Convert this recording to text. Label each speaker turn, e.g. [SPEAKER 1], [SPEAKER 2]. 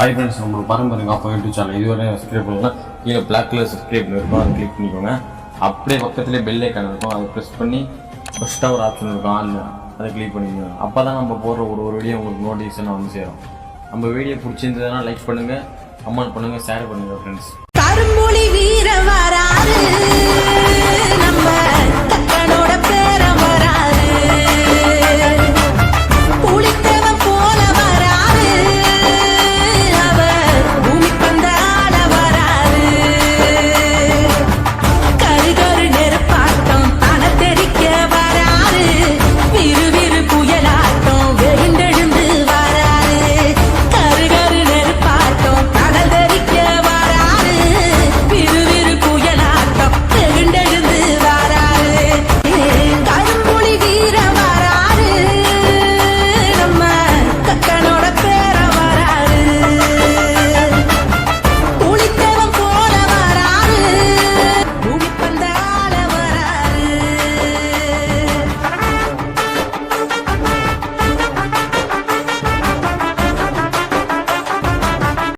[SPEAKER 1] Hi friends நம்மளுக்கு பாரம்பரியம் அப்போ யூடியூப் சேனல் இதுவரை சப்ஸ்கிரைப் பண்ணலாம் கீழே பிளாக் கலர் சப்ஸ்கிரைப் இருக்கும். அதை கிளிக் பண்ணிக்கோங்க. அப்படியே பக்கத்துலேயே பெல் ஐக்கான் இருக்கும். அதை ப்ரெஸ் பண்ணி ஃபஸ்ட்டாக ஒரு ஆப்ஷன் இருக்கும். ஆன் அதை கிளிக் பண்ணிக்கோங்க. அப்போ தான் நம்ம போடுற ஒரு ஒரு வீடியோ உங்களுக்கு நோட்டிஃபிகேஷன் வந்து சேரும். நம்ம வீடியோ பிடிச்சிருந்ததுன்னா லைக் பண்ணுங்கள் கமெண்ட் பண்ணுங்கள் ஷேர் பண்ணுங்கள் ஃப்ரெண்ட்ஸ்